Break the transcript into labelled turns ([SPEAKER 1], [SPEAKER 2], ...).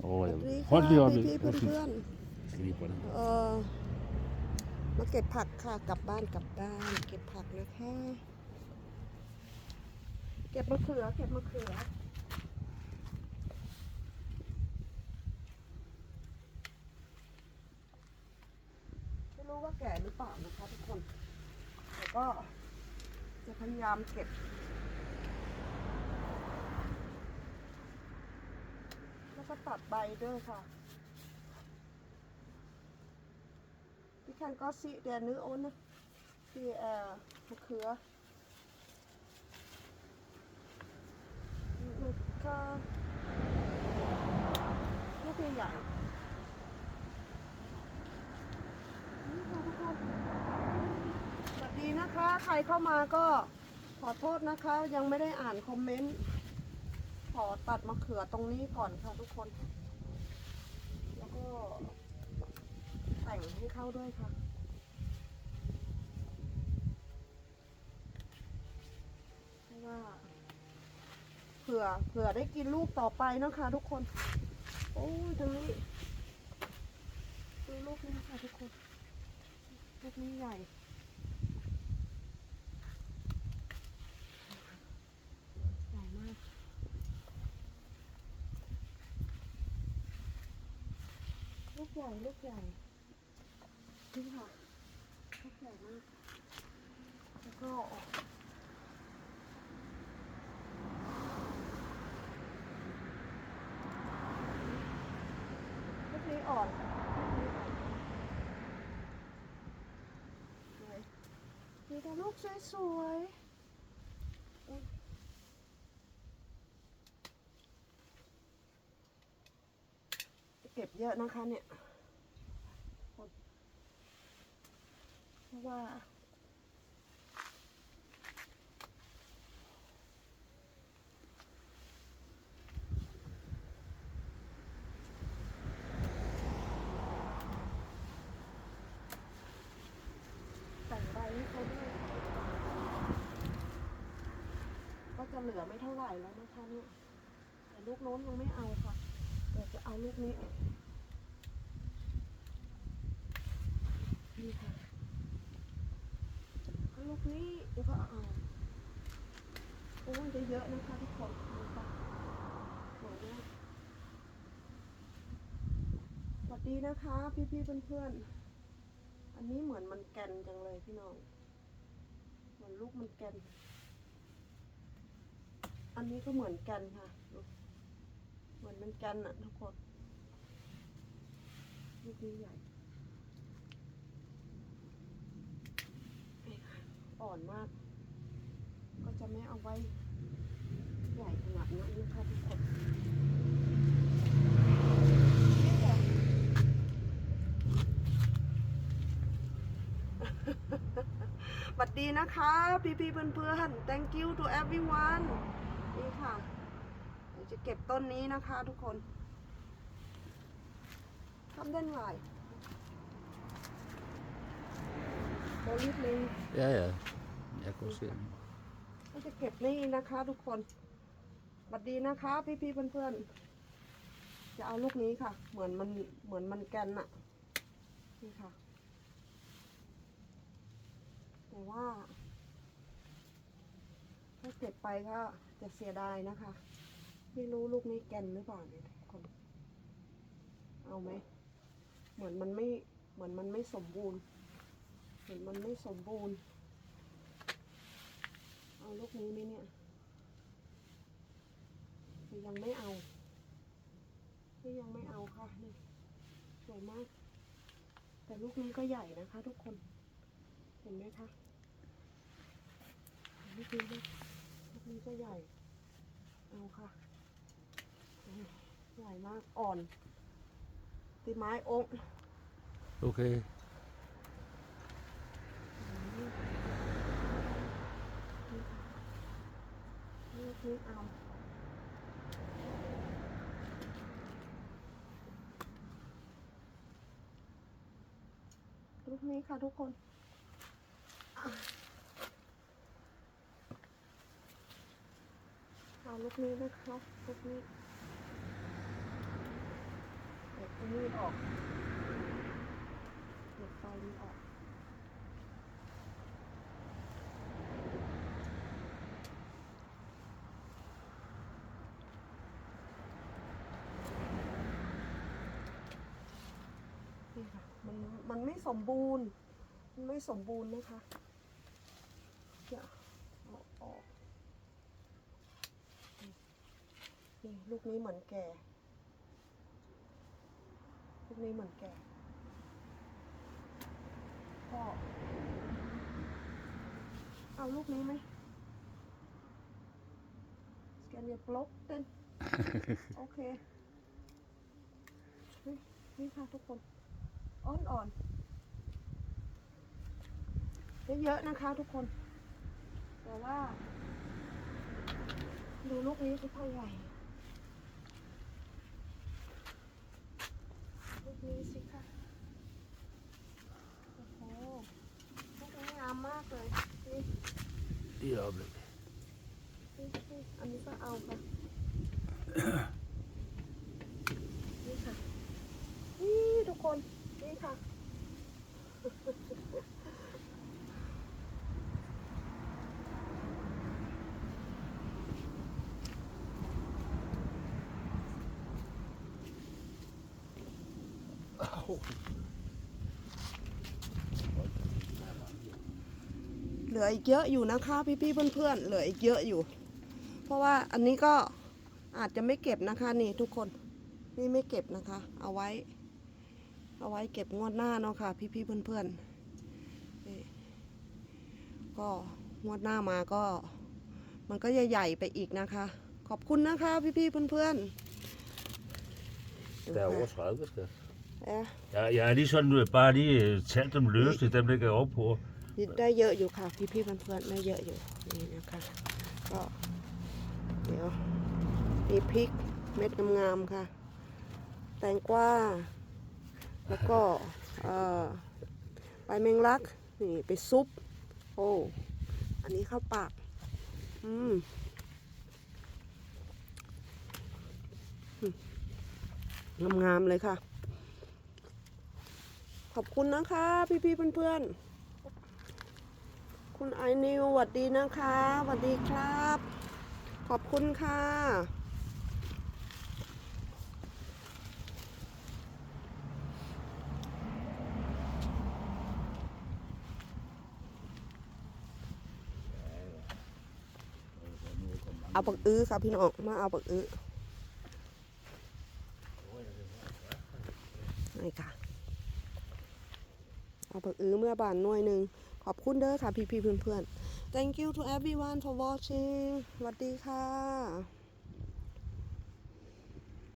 [SPEAKER 1] โอ้
[SPEAKER 2] สวัสดี
[SPEAKER 1] ฮอตเดียว
[SPEAKER 2] ค่ะพี่ๆเพื่อน
[SPEAKER 1] ดีกว่านะ
[SPEAKER 2] ๆเออมาเก็บผักค่ะกลับบ้านกลับบ้าน เก็บผักนะคะเก็บมะเขือเก็บมะเขือไม่รู้ว่าแก่หรือเปล่านะคะทุกคนแต่ก็จะพยายามเก็บ แล้ว ก็ตัดใบด้วยค่ะ Vi kan godt se, det er nedunder. Det er på køre. Man kan... Nu bliver jeg. สวัสดีนะคะ ใครเข้ามาก็ขอโทษนะคะ ยังไม่ได้อ่านคอมเมนต์ อตัดมะเขือตรงนี้ก่อนค่ะทุกคน แล้วก็แต่งให้เข้าด้วยค่ะเพราะว่าเผื่อเผื่อได้กินลูกต่อไปนะคะ ทุกคน โอ้ยตรงนี้ดูลูกนี้ค่ะทุกคนลูกนี้ใหญ่ ใหญ่มาก ลูก ใหญ่ลูกใหญ่นี่ค่ะลูกใหญ่มากแล้วก็ลูกนี้อ่อนมีแต่ลูกสวยๆอุ๊ยเก็บเยอะนะคะเนี่ย เพ ราะว่า แต่งใบให้เขาด้วยก็จะเหลือไม่เท่าไหร่แล้วนะคะนี่แต่ลูกโน้นยังไม่เอาค่ะเดี๋ยวจะเอาลูกนี้ค่ะเอาลูกนี้ แล้วก็เอาโอ้ยเยอะนะคะทุกคนดูค่ะสวยมากสวัสดีนะคะ พี่ๆเพื่อนๆ อันนี้เหมือนมันแกนจังเลยพี่น้อง เหมือนลูกมันแกน อันนี้ก็เหมือนแกนค่ะ เหมือนมันแกนอะทุกคนลูกนี้ใหญ่ นี่ค่ะ อ่อนมาก ก็จะไม่เอาไว้ใหญ่ขนาดนั้นนะคะทุกคนสวัสดีนะคะพี่พี่ๆเพื่อนๆ thank you to everyone นี่ค่ะเดี๋ยวจะเก็บต้นนี้นะคะทุกคนทำได้ไหม โมลิฟลิง
[SPEAKER 1] Ja, ja. Jeg kunne se den.
[SPEAKER 2] ก็จะเก็บนี่นะคะ ทุกคนสวัสดีนะคะพี่พี่ๆเพื่อนๆ จะเอาลูกนี้ค่ะ เหมือนมันเหมือนมันแกนอะนี่ค่ะ แต่ว่า ถ้าเก็บไปก็จะเสียดายนะคะ ไม่รู้ลูกนี้แกนหรือเปล่าเนี่ยทุกคน เอาไหม เหมือนมันไม่เหมือนมันไม่สมบูรณ์ เหมือนมันไม่สมบูรณ์ เอาลูกนี้ไหมเนี่ยยังไม่เอานี่ยังไม่เอาค่ะนี่สวยมาก แต่ลูกนี้ก็ใหญ่นะคะ ทุกคน เห็นไหมคะลูกนี้นะลูกนี้ก็ใหญ่ เอาค่ะใหญ่มากอ่อนตีไม้องค์
[SPEAKER 1] Okay.
[SPEAKER 2] ลู กนี้เอา ลูกนี้ค่ะทุกคนเอาลูกนี้นะคะลูกนี้มีดออกเด็ดไฟมันออก นี่ค่ะ มันมันไม่สมบูรณ์มันไม่สมบูรณ์นะคะเดี๋ยวเอาออกนี่นี่ลูกนี้เหมือนแก่ลูกนี้เหมือนแก่ก็เอาลูกนี้ไหมสแกนเนียบล็อกเต้นโอเค นี่นี่ค่ะทุกคน อ่อนอ่อนๆ เยอะๆ นะคะทุกคน แต่ว่า ดูลูกนี้คือพ่อใหญ่ลูกนี้สิคะโอ้โห ลูกนี้งามมากเลยนี่
[SPEAKER 1] Det er øjeblik.
[SPEAKER 2] นี่นี่อันนี้ก็เอาค่ะ นี่ค่ะ นี่ทุกคน นี่ค่ะ เหลืออีกเยอะอยู่นะคะ พี่ๆเพื่อนๆเหลืออีกเยอะอยู่ เพราะว่าอันนี้ก็อาจจะไม่เก็บนะคะนี่ทุกคนนี่ไม่เก็บนะคะ เอาไว้ เอาไว้เก็บงวดหน้าเนาะค่ะ พี่ๆเพื่อนๆนี่ก็งวดหน้ามาก็ มันก็ใหญ่ๆไปอีกนะคะ ขอบคุณนะคะ พี่ๆเพื่อนๆ
[SPEAKER 1] Der er overskrevet, skal
[SPEAKER 2] เอ๊ะ
[SPEAKER 3] Ja, jeg har lige sådan, du har bare lige øh, talt dem løst, dem lægger jeg op på.
[SPEAKER 2] ได้เยอะอยู่ค่ะพี่ๆเพื่อนๆได้เยอะอยู่นี่นะคะก็เดี๋ยวมีพริกเม็ดงามๆค่ะ แตงกวาแล้วก็เอ่อใบแมงลักนี่ไปซุป โอ้อันนี้ข้าวปากอืมอืมงามๆเลยค่ะข อบคุณนะคะ พี่ๆเพื่อนๆ คุณไอนิวสวัสดีนะคะสวัสดีครับ ขอบคุณค่ะเอาปักอื้อค่ะพี่น้องมาเอาปักอื้อนี่ค่ะ เอาปักอื้อเมื่อบานหน่วยหนึ่งขอบคุณเด้อค่ะพี่ๆเพื่อนๆ thank you to everyone for watching สวัสดีค่ะ